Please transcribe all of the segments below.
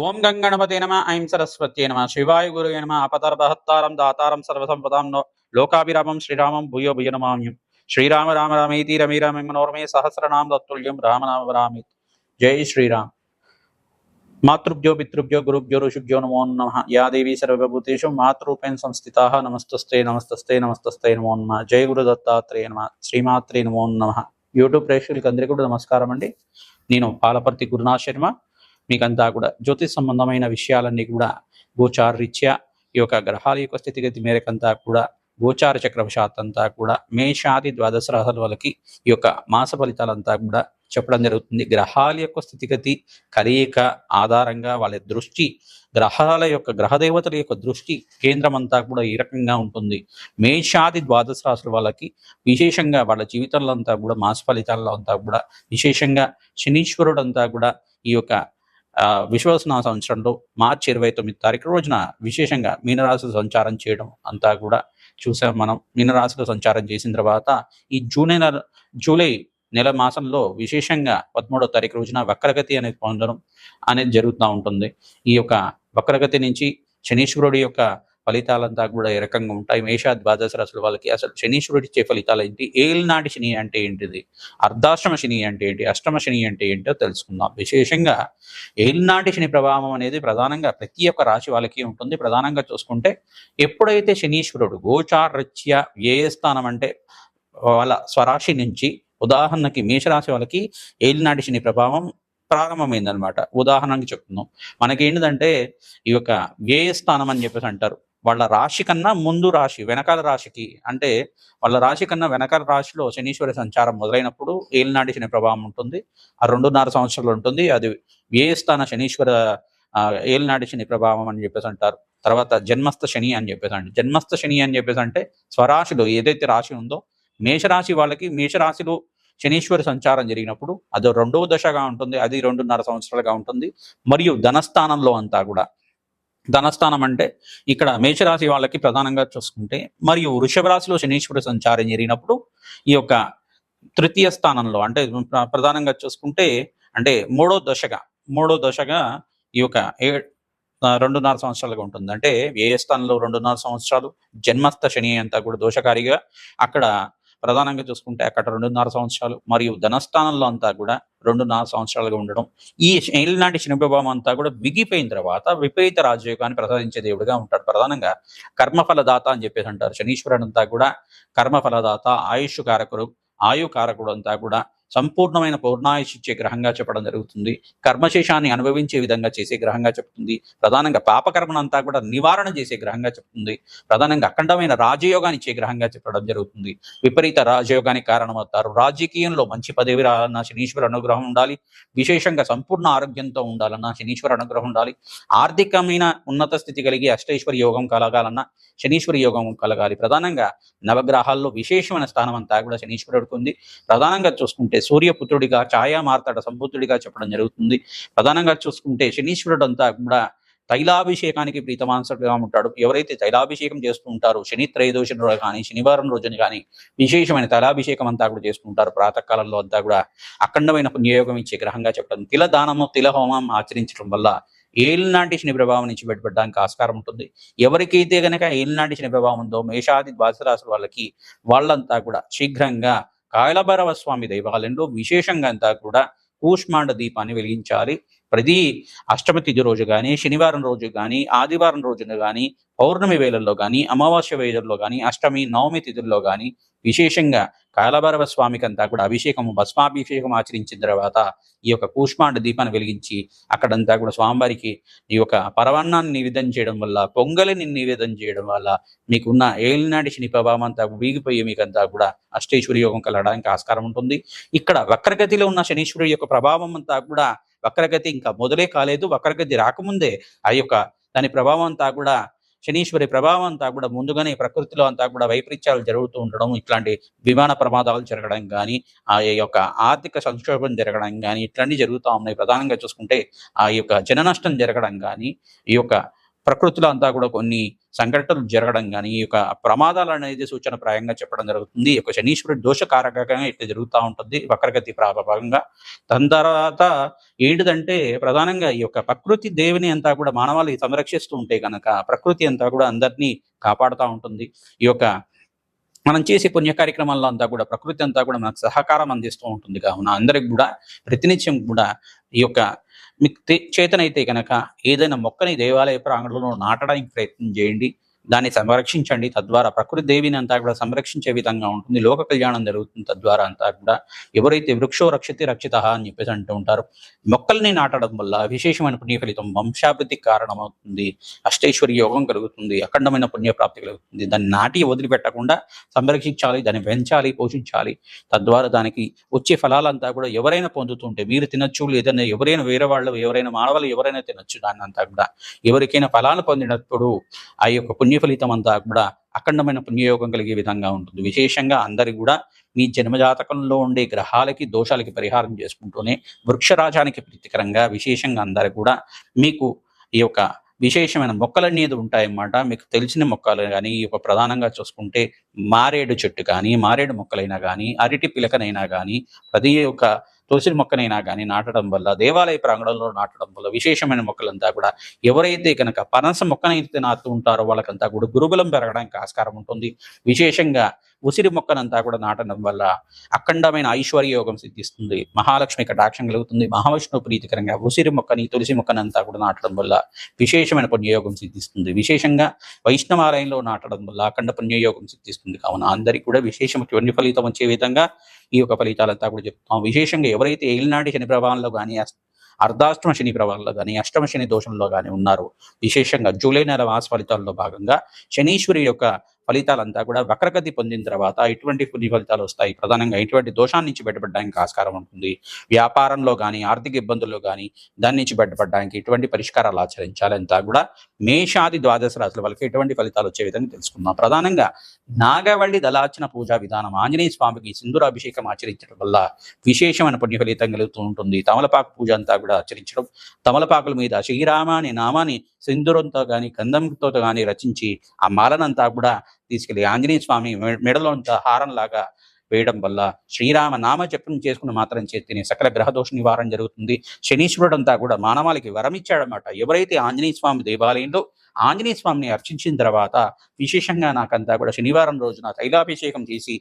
ఓం గంగణపతే నమ ఐం సరస్వత్యే నమ శివాయ గురు నమ అపతర బహత్తారం దాతారం సర్వసంపదాం లోకాభిరామం శ్రీరామం భూయో భుజ నమామ్యం. శ్రీరామ రామ రామేతి రమి రామ మనోరమే సహస్రనామ దత్తుల్యం రామనామ రామి. జై శ్రీరామ్. మాతృభ్యో పితృభ్యో గురుభ్యో ఋషుభ్యో నమో నమ. యా దేవీ సర్వభూతేషు మాతృపేణ సంస్థితా నమస్తస్తే నమస్తస్తే నమస్తస్తే నమో నమ. జై గురు దత్తాత్రేయ నమ శ్రీమాత్రే నమో నమ. యూట్యూబ్ ప్రేక్షకులకి అందరికీ కూడా నమస్కారం అండి నేను పాలపర్తి గురునాథ్ శర్మ. మీకంతా కూడా జ్యోతిష్ సంబంధమైన విషయాలన్నీ కూడా గోచార రీత్యా ఈ యొక్క గ్రహాల యొక్క స్థితిగతి మేరకంతా కూడా గోచార చక్రవశాత్ అంతా కూడా మేషాది ద్వాదశ రాశుల వాళ్ళకి ఈ యొక్క మాస ఫలితాలంతా కూడా చెప్పడం జరుగుతుంది. గ్రహాల యొక్క స్థితిగతి కలయిక ఆధారంగా వాళ్ళ దృష్టి గ్రహాల యొక్క గ్రహదేవతల యొక్క దృష్టి కేంద్రం అంతా కూడా ఈ రకంగా ఉంటుంది. మేషాది ద్వాదశ రాశుల వాళ్ళకి విశేషంగా వాళ్ళ జీవితంలో అంతా కూడా మాస ఫలితాల్లో అంతా కూడా విశేషంగా శనీశ్వరుడు అంతా కూడా ఈ యొక్క విశ్వసన సంవత్సరంలో మార్చి ఇరవై తొమ్మిది తారీఖు రోజున విశేషంగా మీనరాశులు సంచారం చేయడం అంతా కూడా చూసాం మనం. మీనరాశులు సంచారం చేసిన తర్వాత ఈ జూన్ నెల జూలై నెల మాసంలో విశేషంగా పదమూడో తారీఖు రోజున వక్రగతి అనేది పొందడం అనేది జరుగుతూ ఉంటుంది. ఈ యొక్క వక్రగతి నుంచి శనీశ్వరుడి యొక్క ఫలితాలంతా కూడా ఏ రకంగా ఉంటాయి? మేష ద్వాదశ రాశుల వాళ్ళకి అసలు శనీశ్వరుడు ఇచ్చే ఫలితాలు ఏంటి? ఏలినాటి శని అంటే ఏంటిది? అర్ధాశ్రమ శని అంటే ఏంటి? అష్టమ శని అంటే ఏంటో తెలుసుకుందాం. విశేషంగా ఏలినాటి శని ప్రభావం అనేది ప్రధానంగా ప్రతి ఒక్క రాశి వాళ్ళకి ఉంటుంది. ప్రధానంగా చూసుకుంటే ఎప్పుడైతే శనీశ్వరుడు గోచారత్య ఏ స్థానం అంటే వాళ్ళ స్వరాశి నుంచి ఉదాహరణకి మేషరాశి వాళ్ళకి ఏలినాటి శని ప్రభావం ప్రారంభమైందనమాట ఉదాహరణకి చెప్తున్నాం. మనకి ఏంటిదంటే ఈ యొక్క వ్యయ స్థానం అని చెప్పేసి అంటారు. వాళ్ళ రాశి కన్నా ముందు రాశి వెనకాల రాశికి అంటే వాళ్ళ రాశి కన్నా వెనకాల రాశిలో శనీశ్వరి సంచారం మొదలైనప్పుడు ఏలినాటి శని ప్రభావం ఉంటుంది. ఆ రెండున్నర సంవత్సరాలు ఉంటుంది. అది ఏ స్థాన శనీశ్వర ఆ, ఏలినాటి శని ప్రభావం అని చెప్పేసి అంటారు. తర్వాత జన్మస్థ శని అని చెప్పేసి అంటే జన్మస్థ శని అని చెప్పేసి అంటే స్వరాశిలో ఏదైతే రాశి ఉందో మేషరాశి వాళ్ళకి మేషరాశిలో శనీశ్వరి సంచారం జరిగినప్పుడు అది రెండవ దశగా ఉంటుంది. అది రెండున్నర సంవత్సరాలుగా ఉంటుంది. మరియు ధనస్థానంలో అంతా కూడా ధనస్థానం అంటే ఇక్కడ మేషరాశి వాళ్ళకి ప్రధానంగా చూసుకుంటే మరియు వృషభ రాశిలో శనీశ్వరి సంచారం జరిగినప్పుడు ఈ యొక్క తృతీయ స్థానంలో అంటే ప్రధానంగా చూసుకుంటే అంటే మూడో దశగా మూడో దశగా ఈ యొక్క ఏ రెండున్నర సంవత్సరాలుగా ఉంటుంది. అంటే ఏ స్థానంలో రెండున్నర సంవత్సరాలు జన్మస్థ శని అంతా కూడా దోషకారిగా అక్కడ ప్రధానంగా చూసుకుంటే అక్కడ రెండున్నర సంవత్సరాలు మరియు ధనస్థానంలో అంతా కూడా రెండున్నర సంవత్సరాలుగా ఉండడం. ఈ ఏలినాటి శనిభావం అంతా కూడా విగిపోయిన తర్వాత విపరీత రాజయోగాన్ని ప్రసాదించే దేవుడిగా ఉంటాడు. ప్రధానంగా కర్మఫలదాత అని చెప్పేసి అంటారు. శనీశ్వరుడు అంతా కూడా కర్మఫలదాత ఆయుష్ కారకుడు ఆయు కారకుడు అంతా కూడా సంపూర్ణమైన పూర్ణాయుషిచ్చే గ్రహంగా చెప్పడం జరుగుతుంది. కర్మశేషాన్ని అనుభవించే విధంగా చేసే గ్రహంగా చెప్తుంది. ప్రధానంగా పాపకర్మనంతా కూడా నివారణ చేసే గ్రహంగా చెప్తుంది. ప్రధానంగా అఖండమైన రాజయోగాన్ని ఇచ్చే గ్రహంగా చెప్పడం జరుగుతుంది. విపరీత రాజయోగానికి కారణమవుతారు. రాజకీయంలో మంచి పదవి రావాలన్నా శనీశ్వర అనుగ్రహం ఉండాలి. విశేషంగా సంపూర్ణ ఆరోగ్యంతో ఉండాలన్నా శనీశ్వర అనుగ్రహం ఉండాలి. ఆర్థికమైన ఉన్నత స్థితి కలిగి అష్టైశ్వరి యోగం కలగాలన్నా శనీశ్వరి యోగం కలగాలి. ప్రధానంగా నవగ్రహాల్లో విశేషమైన స్థానం అంతా కూడా శనీశ్వరుడికి ఉంది. ప్రధానంగా చూసుకుంటే సూర్యపుత్రుడిగా ఛాయా మార్తాడ సంబుద్ధుడిగా చెప్పడం జరుగుతుంది. ప్రధానంగా చూసుకుంటే శనీశ్వరుడు అంతా కూడా తైలాభిషేకానికి ప్రీతమాంసగా ఉంటాడు. ఎవరైతే తైలాభిషేకం చేస్తూ ఉంటారో శని త్రయోదశి రోజు కానీ శనివారం రోజున కానీ విశేషమైన తైలాభిషేకం అంతా కూడా చేసుకుంటారు ప్రాతకాలంలో అంతా కూడా అఖండమైన పుణ్యయోగం ఇచ్చే గ్రహంగా చెప్పడం తిల దానము తిల హోమం ఆచరించడం వల్ల ఏలినాటి శని ప్రభావం నుంచి బయటపడడానికి ఆస్కారం ఉంటుంది. ఎవరికైతే గనక ఏలినాటి శని ప్రభావం ఉందో మేషాది ద్వాదశ రాశుల వాళ్ళకి వాళ్ళంతా కూడా శీఘ్రంగా కాయలభైరవ స్వామి దేవాలయంలో విశేషంగా అంతా కూడా కూష్మాండ దీపాన్ని వెలిగించాలి. ప్రతి అష్టమి తిథి రోజు కానీ శనివారం రోజు కానీ ఆదివారం రోజున కానీ పౌర్ణమి వేళల్లో కానీ అమావాస్య వేళల్లో కానీ అష్టమి నవమి తిథుల్లో కానీ విశేషంగా కాలభైరవ స్వామికి అంతా కూడా అభిషేకము భస్మాభిషేకం ఆచరించిన తర్వాత ఈ యొక్క కూష్మాండ దీపాన్ని వెలిగించి అక్కడంతా కూడా స్వామివారికి ఈ యొక్క పరవాన్నాన్ని నివేదన చేయడం వల్ల పొంగలిని నివేదన చేయడం వల్ల మీకున్న ఏలినాటి శని ప్రభావం అంతా వీగిపోయి మీకంతా కూడా అష్టేశ్వరి యోగం కలగడానికి ఆస్కారం ఉంటుంది. ఇక్కడ వక్రగతిలో ఉన్న శనీశ్వరుడి యొక్క ప్రభావం అంతా కూడా వక్రగతి ఇంకా మొదలే కాలేదు. వక్రగతి రాకముందే ఆ యొక్క దాని ప్రభావం అంతా కూడా శనీశ్వరి ప్రభావం అంతా కూడా ముందుగానే ప్రకృతిలో అంతా కూడా వైపరీత్యాలు జరుగుతూ ఉండడం ఇట్లాంటి విమాన ప్రమాదాలు జరగడం కానీ ఆ యొక్క ఆర్థిక సంక్షోభం జరగడం కానీ ఇట్లాంటివి జరుగుతూ ఉన్నాయి. ప్రధానంగా చూసుకుంటే ఆ యొక్క జన నష్టం జరగడం కానీ ఈ యొక్క ప్రకృతిలో అంతా కూడా కొన్ని సంఘటనలు జరగడం కానీ ఈ యొక్క ప్రమాదాలు అనేది సూచన ప్రాయంగా చెప్పడం జరుగుతుంది. ఈ యొక్క శనీశ్వరుడు దోషకారకంగా ఇట్లా జరుగుతూ ఉంటుంది. వక్రగతి ప్రాభాగంగా దాని తర్వాత ఏంటిదంటే ప్రధానంగా ఈ యొక్క ప్రకృతి దేవిని అంతా కూడా మానవాళి సంరక్షిస్తూ ఉంటే కనుక ప్రకృతి అంతా కూడా అందరినీ కాపాడుతూ ఉంటుంది. ఈ యొక్క మనం చేసే పుణ్య కార్యక్రమాల్లో అంతా కూడా ప్రకృతి అంతా కూడా మనకు సహకారం అందిస్తూ ఉంటుంది. కావున అందరికి కూడా ప్రతినిత్యం కూడా ఈ యొక్క మీకు చేతనైతే కనుక ఏదైనా మొక్కని దేవాలయ ప్రాంగణంలో నాటడానికి ప్రయత్నం చేయండి. దాన్ని సంరక్షించండి. తద్వారా ప్రకృతి దేవిని అంతా కూడా సంరక్షించే విధంగా ఉంటుంది. లోక కళ్యాణం జరుగుతుంది. తద్వారా అంతా కూడా ఎవరైతే వృక్షో రక్షతి రక్షిత అని చెప్పేసి అంటూ ఉంటారు. మొక్కల్ని నాటడం వల్ల విశేషమైన పుణ్య ఫలితం వంశాభివృద్ధికి కారణమవుతుంది. అష్టైశ్వర్య యోగం కలుగుతుంది. అఖండమైన పుణ్యప్రాప్తి కలుగుతుంది. దాన్ని నాటి వదిలిపెట్టకుండా సంరక్షించాలి. దాన్ని పెంచాలి పోషించాలి. తద్వారా దానికి వచ్చే ఫలాలంతా కూడా ఎవరైనా పొందుతుంటే మీరు తినచ్చు లేదన్నా ఎవరైనా వేరే వాళ్ళు ఎవరైనా మానవాళ్ళు ఎవరైనా తినొచ్చు. దాన్ని అంతా కూడా ఎవరికైనా ఫలాలు పొందినప్పుడు ఆ యొక్క పుణ్య ఫలితం అంతా కూడా అఖండమైన పుణ్యయోగం కలిగే విధంగా ఉంటుంది. విశేషంగా అందరి కూడా మీ జన్మజాతకంలో ఉండే గ్రహాలకి దోషాలకి పరిహారం చేసుకుంటూనే వృక్షరాజానికి ప్రీతికరంగా విశేషంగా అందరు కూడా మీకు ఈ యొక్క విశేషమైన మొక్కలు అనేది ఉంటాయన్నమాట. మీకు తెలిసిన మొక్కలు కానీ ఈ యొక్క ప్రధానంగా చూసుకుంటే మారేడు చెట్టు కానీ మారేడు మొక్కలైనా కానీ అరటి పిలకనైనా కానీ ప్రతి ఒక్క తులసి మొక్కనైనా కానీ నాటడం వల్ల దేవాలయ ప్రాంగణంలో నాటడం వల్ల విశేషమైన మొక్కలంతా కూడా ఎవరైతే కనుక పనస మొక్కనైతే నాటుతూ ఉంటారో వాళ్ళకంతా కూడా గురుబలం పెరగడానికి ఆస్కారం ఉంటుంది. విశేషంగా ఉసిరి మొక్కనంతా కూడా నాటడం వల్ల అఖండమైన ఐశ్వర్య యోగం సిద్ధిస్తుంది. మహాలక్ష్మి కటాక్షం కలుగుతుంది. మహావిష్ణువు ప్రీతికరంగా ఉసిరి మొక్కని తులసి మొక్కనంతా కూడా నాటడం వల్ల విశేషమైన పుణ్యయోగం సిద్ధిస్తుంది. విశేషంగా వైష్ణవాలయంలో నాటడం వల్ల అఖండ పుణ్యయోగం సిద్ధిస్తుంది. కావున అందరికీ కూడా విశేషమైన ఫలితం వచ్చే విధంగా ఈ యొక్క ఫలితాలంతా కూడా చెప్తాం విశేషంగా ఎవరైతే ఏలినాటి శని ప్రభావంలో కానీ అర్ధాష్టమ శని ప్రభావంలో కానీ అష్టమ శని దోషంలో కానీ ఉన్నారో విశేషంగా జూలై నెల మాస ఫలితాల్లో భాగంగా శనీశ్వరి యొక్క ఫలితాలంతా కూడా వక్రగతి పొందిన తర్వాత ఎటువంటి పుణ్య ఫలితాలు వస్తాయి. ప్రధానంగా ఎటువంటి దోషాన్నించి నుంచి బయటపడడానికి ఆస్కారం ఉంటుంది. వ్యాపారంలో కానీ ఆర్థిక ఇబ్బందుల్లో కానీ దాని నుంచి బయటపడడానికి ఎటువంటి పరిష్కారాలు ఆచరించాలంతా కూడా మేషాది ద్వాదశ రాశుల వాళ్ళకి ఎటువంటి ఫలితాలు వచ్చే విధంగా తెలుసుకుందాం. ప్రధానంగా నాగవల్లి దళార్చన పూజా విధానం ఆంజనేయ స్వామికి సింధురాభిషేకం ఆచరించడం వల్ల విశేషమైన పుణ్య ఫలితం కలుగుతూ ఉంటుంది. తమలపాకు పూజ అంతా కూడా ఆచరించడం తమలపాకుల మీద శ్రీరామ అనే నామాన్ని సింధూరంతో కానీ గంధంతో కానీ రచించి ఆ మాలనంతా కూడా తీసుకెళ్ళి ఆంజనేయ స్వామి మెడలోంత మెడలో హారం లాగా వేయడం వల్ల శ్రీరామ నామ జపం చేసుకుని మాత్రం చేస్తేనే సకల గ్రహదోష నివారణ జరుగుతుంది. శనీశ్వరుడు అంతా కూడా మానవాళికి వరమిచ్చాడనమాట ఎవరైతే ఆంజనేయ స్వామి దేవాలయంలో ఆంజనేయ స్వామిని అర్చించిన తర్వాత విశేషంగా నాకంతా కూడా శనివారం రోజున తైలాభిషేకం చేసి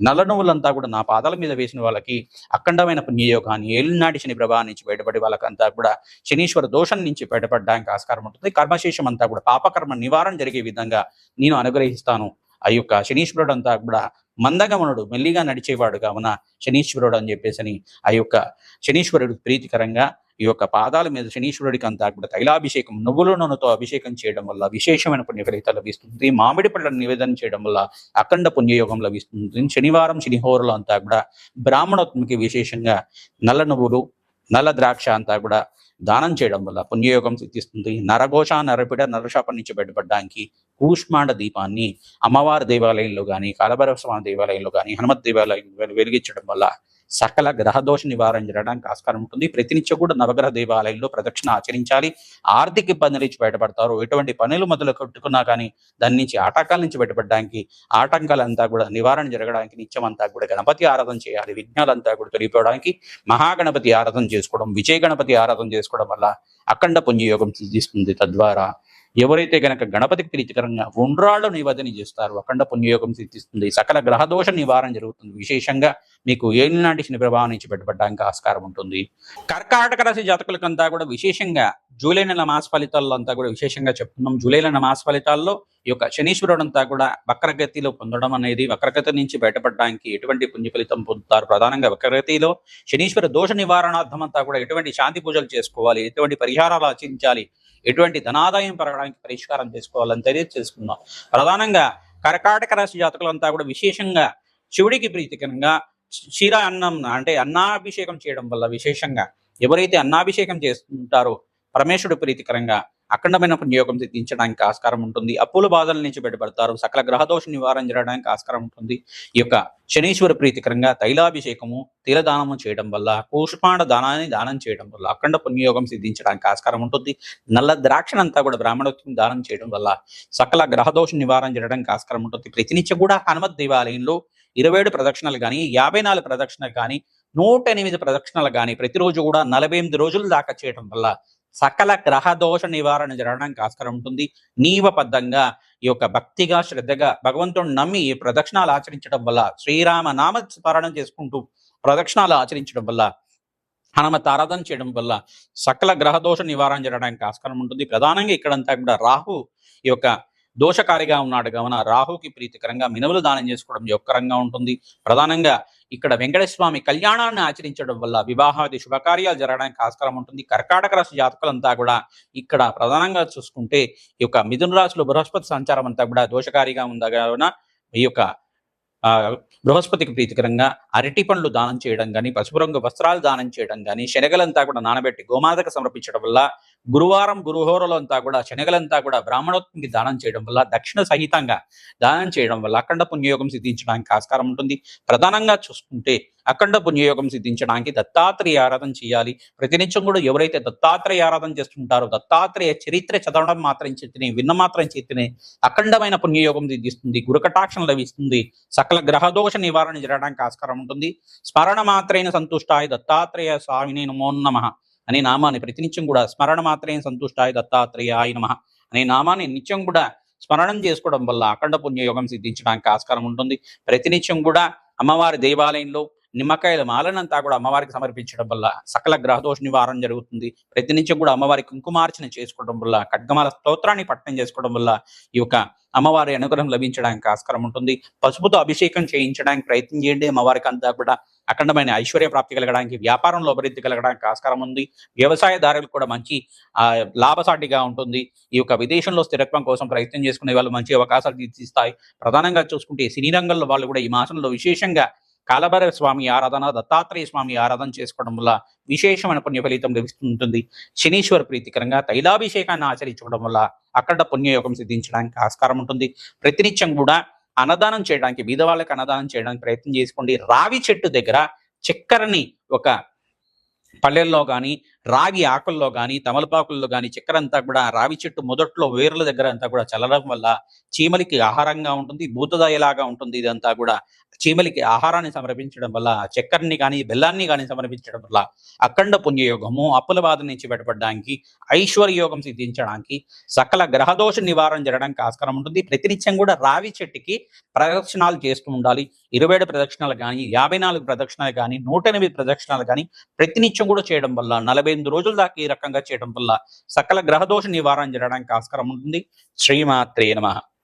నల్లనవ్వులంతా కూడా నా పాదాల మీద వేసిన వాళ్ళకి అఖండమైన పుణ్యయోగాన్ని ఏలినాటి శని ప్రభావం నుంచి బయటపడి వాళ్ళకంతా కూడా శనీశ్వర దోషం నుంచి బయటపడడానికి ఆస్కారం ఉంటుంది. కర్మశేషం అంతా కూడా పాపకర్మ నివారణ జరిగే విధంగా నేను అనుగ్రహిస్తాను. ఆ యొక్క శనీశ్వరుడు అంతా కూడా మందగమనుడు మెల్లిగా నడిచేవాడు కావున శనీశ్వరుడు అని చెప్పేసి ఆ యొక్క శనీశ్వరుడు ప్రీతికరంగా ఈ యొక్క పాదాల మీద శనీశ్వరుడికి అంతా కూడా తైలాభిషేకం నువ్వుల నూనెతో అభిషేకం చేయడం వల్ల విశేషమైన పుణ్య ఫలితాలు లభిస్తుంది. మామిడి పళ్ళను నివేదన చేయడం వల్ల అఖండ పుణ్యయోగం లభిస్తుంది. శనివారం శనిహోరులు అంతా కూడా బ్రాహ్మణోత్మకి విశేషంగా నల్ల నువ్వులు నల్ల ద్రాక్ష అంతా కూడా దానం చేయడం వల్ల పుణ్యయోగం సిద్ధిస్తుంది. నరఘోష నరపిడ నరశాపం నుంచి బయటపడడానికి కూష్మాండ దీపాన్ని అమ్మవారి దేవాలయంలో కానీ కాలభైరవ స్వామి దేవాలయంలో కానీ హనుమత్ దేవాలయం వెలిగించడం వల్ల సకల గ్రహదోష నివారణ జరగడానికి ఆస్కారం ఉంటుంది. ప్రతినిత్యం కూడా నవగ్రహ దేవాలయంలో ప్రదక్షిణ ఆచరించాలి. ఆర్థిక ఇబ్బంది నుంచి బయటపడతారు. ఎటువంటి పనులు మొదలు కట్టుకున్నా కానీ దాని నుంచి ఆటంకాల నుంచి బయటపడడానికి ఆటంకాలంతా కూడా నివారణ జరగడానికి నిత్యం అంతా కూడా గణపతి ఆరాధన చేయాలి. విఘ్నాలంతా కూడా తొలగిపోవడానికి మహాగణపతి ఆరాధన చేసుకోవడం విజయ గణపతి ఆరాధన చేసుకోవడం వల్ల అఖండ పుణ్యయోగం సిద్ధిస్తుంది తద్వారా. ఎవరైతే గనక గణపతికి ప్రీతికరంగా ఉండ్రాళ్ళు నివేదన చేస్తారో అఖండ పుణ్యయోగం సిద్ధిస్తుంది. సకల గ్రహదోష నివారణ జరుగుతుంది. విశేషంగా మీకు ఏలినాటి శని ప్రభావం నుంచి బయటపడడానికి ఆస్కారం ఉంటుంది. కర్కాటక రాశి జాతకులకంతా కూడా విశేషంగా జూలై నెల మాస ఫలితాల్లో అంతా కూడా విశేషంగా చెప్తున్నాం. జూలై నెల మాస ఫలితాల్లో ఈ యొక్క శనీశ్వరుడు అంతా కూడా వక్రగతిలో పొందడం అనేది వక్రగతి నుంచి బయటపడడానికి ఎటువంటి పుణ్య ఫలితం పొందుతారు? ప్రధానంగా వక్రగతిలో శనీశ్వర దోష నివారణార్థం అంతా కూడా ఎటువంటి శాంతి పూజలు చేసుకోవాలి? ఎటువంటి పరిహారాలు ఆచరించాలి? ఎటువంటి ధనాదాయం పెరగడానికి పరిష్కారం చేసుకోవాలని తెలియజేసుకుందాం. ప్రధానంగా కర్కాటక రాశి జాతకులంతా కూడా విశేషంగా శివుడికి ప్రీతికరంగా క్షీర అన్నం అంటే అన్నాభిషేకం చేయడం వల్ల విశేషంగా ఎవరైతే అన్నాభిషేకం చేస్తుంటారో పరమేశ్వరుడు ప్రీతికరంగా అఖండమైన పుణ్యోగం సిద్ధించడానికి ఆస్కారం ఉంటుంది. అప్పుల బాధల నుంచి బయటపడతారు. సకల గ్రహదోష నివారణ జరగడానికి ఆస్కారం ఉంటుంది. ఈ యొక్క శనీశ్వర ప్రీతికరంగా తైలాభిషేకము తిలదానము చేయడం వల్ల కూష్మాండ దానాన్ని దానం చేయడం వల్ల అఖండ పుణ్యయోగం సిద్ధించడానికి ఆస్కారం ఉంటుంది. నల్ల ద్రాక్షనంతా కూడా బ్రాహ్మణోత్వం దానం చేయడం వల్ల సకల గ్రహదోష నివారణ జరగడానికి ఆస్కారం ఉంటుంది. ప్రతినిత్యం కూడా హనుమత్ దేవాలయంలో ఇరవై ఏడు ప్రదక్షిణలు కానీ యాభై నాలుగు ప్రదక్షిణలు కానీ నూట ఎనిమిది ప్రదక్షిణలు కానీ ప్రతిరోజు కూడా నలభై ఎనిమిది రోజుల దాకా చేయడం వల్ల సకల గ్రహ దోష నివారణ జరగడానికి ఆస్కారం ఉంటుంది. నీవబద్ధంగా ఈ యొక్క భక్తిగా శ్రద్ధగా భగవంతుడిని నమ్మి ఈ ప్రదక్షిణాలు ఆచరించడం వల్ల శ్రీరామ నామ స్మరణం చేసుకుంటూ ప్రదక్షిణాలు ఆచరించడం వల్ల హనుమత్ ఆరాధన చేయడం వల్ల సకల గ్రహ దోష నివారణ జరగడానికి ఆస్కారం ఉంటుంది. ప్రధానంగా ఇక్కడంతా కూడా రాహు ఈ యొక్క దోషకారిగా ఉన్నాడు కావున రాహుకి ప్రీతికరంగా మినుములు దానం చేసుకోవడం యొక్క రంగా ఉంటుంది. ప్రధానంగా ఇక్కడ వెంకటస్వామి కళ్యాణాన్ని ఆచరించడం వల్ల వివాహాది శుభకార్యాలు జరగడానికి ఆస్కారం ఉంటుంది. కర్కాటక రాశి జాతకులంతా కూడా ఇక్కడ ప్రధానంగా చూసుకుంటే ఈ యొక్క మిథున రాశిలో బృహస్పతి సంచారం అంతా కూడా దోషకారిగా ఉందా? కావున ఈ యొక్క ఆ బృహస్పతికి ప్రీతికరంగా అరటి పండ్లు దానం చేయడం కానీ పసుపు రంగు వస్త్రాలు దానం చేయడం కానీ శనగలంతా కూడా నానబెట్టి గోమాతకు సమర్పించడం వల్ల గురువారం గురుహోరలో అంతా కూడా శనగలంతా కూడా బ్రాహ్మణోత్మకి దానం చేయడం వల్ల దక్షిణ సహితంగా దానం చేయడం వల్ల అఖండ పుణ్యయోగం సిద్ధించడానికి ఆస్కారం ఉంటుంది. ప్రధానంగా చూసుకుంటే అఖండ పుణ్యయోగం సిద్ధించడానికి దత్తాత్రేయ ఆరాధన చేయాలి. ప్రతినిత్యం కూడా ఎవరైతే దత్తాత్రేయ ఆరాధన చేస్తుంటారో దత్తాత్రేయ చరిత్ర చదవడం మాత్రం చేతిని విన్న మాత్రం చేతిని అఖండమైన పుణ్యయోగం సిద్ధిస్తుంది గురుకటాక్షం లభిస్తుంది సకల గ్రహదోష నివారణ జరగడానికి ఆస్కారం ఉంటుంది. స్మరణ మాత్రైన సంతుష్టాయ దత్తాత్రేయ స్వామిని నమో నమ. అనే నామాన్ని ప్రతినిత్యం కూడా స్మరణ మాత్రైన సంతుష్టాయ దత్తాత్రేయాయ నమః అనే నామాన్ని నిత్యం కూడా స్మరణం చేసుకోవడం వల్ల అఖండ పుణ్యయోగం సిద్ధించడానికి ఆస్కారం ఉంటుంది. ప్రతినిత్యం కూడా అమ్మవారి దేవాలయంలో నిమ్మకాయల మాలనంతా కూడా అమ్మవారికి సమర్పించడం వల్ల సకల గ్రహదోష నివారణ జరుగుతుంది. ప్రతినిత్యం కూడా అమ్మవారి కుంకుమార్చన చేసుకోవడం వల్ల ఖడ్గమాల స్తోత్రాన్ని పట్టణం చేసుకోవడం వల్ల ఈ యొక్క అమ్మవారి అనుగ్రహం లభించడానికి ఆస్కారం ఉంటుంది. పసుపుతో అభిషేకం చేయించడానికి ప్రయత్నం చేయండి. అమ్మవారికి అంతా కూడా అఖండమైన ఐశ్వర్య ప్రాప్తి కలగడానికి వ్యాపారంలో అభివృద్ధి కలగడానికి ఆస్కారం ఉంది. వ్యవసాయదారులకు కూడా మంచి ఆ, లాభసాటిగా ఉంటుంది. ఈ యొక్క విదేశంలో స్థిరత్వం కోసం ప్రయత్నం చేసుకునే వాళ్ళు మంచి అవకాశాలు తీర్చిస్తాయి. ప్రధానంగా చూసుకుంటే సినీ రంగంలో వాళ్ళు కూడా ఈ మాసంలో విశేషంగా కాలభైరవ స్వామి ఆరాధన దత్తాత్రేయ స్వామి ఆరాధన చేసుకోవడం వల్ల విశేషమైన పుణ్య ఫలితం లభిస్తుంటుంది. శనీశ్వర ప్రీతికరంగా తైలాభిషేకాన్ని ఆచరించడం వల్ల అక్కడ పుణ్యయోగం సిద్ధించడానికి ఆస్కారం ఉంటుంది. ప్రతినిత్యం కూడా అన్నదానం చేయడానికి బీదవాళ్ళకి అన్నదానం చేయడానికి ప్రయత్నం చేసుకోండి. రావి చెట్టు దగ్గర చక్కెరని ఒక పల్లెల్లో కానీ రావి ఆకుల్లో కానీ తమలపాకుల్లో కానీ చక్కెర అంతా కూడా రావి చెట్టు మొదట్లో వేర్ల దగ్గర అంతా కూడా చల్లడం వల్ల చీమలికి ఆహారంగా ఉంటుంది భూతదాయలాగా ఉంటుంది ఇదంతా కూడా. చీమలికి ఆహారాన్ని సమర్పించడం వల్ల చక్కెరని కానీ బెల్లాన్ని కానీ సమర్పించడం వల్ల అఖండ పుణ్యయోగము అప్పుల బాధ నుంచి బయటపడడానికి ఐశ్వర్య యోగం సిద్ధించడానికి సకల గ్రహదోష నివారణ జరగడానికి ఆస్కారం ఉంటుంది. ప్రతినిత్యం కూడా రావి చెట్టుకి ప్రదక్షిణాలు చేస్తూ ఉండాలి. ఇరవై ఏడు ప్రదక్షిణాలు కానీ యాభై నాలుగు ప్రదక్షిణాలు కానీ నూట ఎనిమిది ప్రదక్షిణాలు కానీ ప్రతినిత్యం కూడా చేయడం వల్ల నలభై ఎనిమిది రోజుల దాకా ఈ రకంగా చేయడం వల్ల సకల గ్రహదోష నివారణ జరగడానికి ఆస్కారం ఉంటుంది. శ్రీమాత్రే నమ.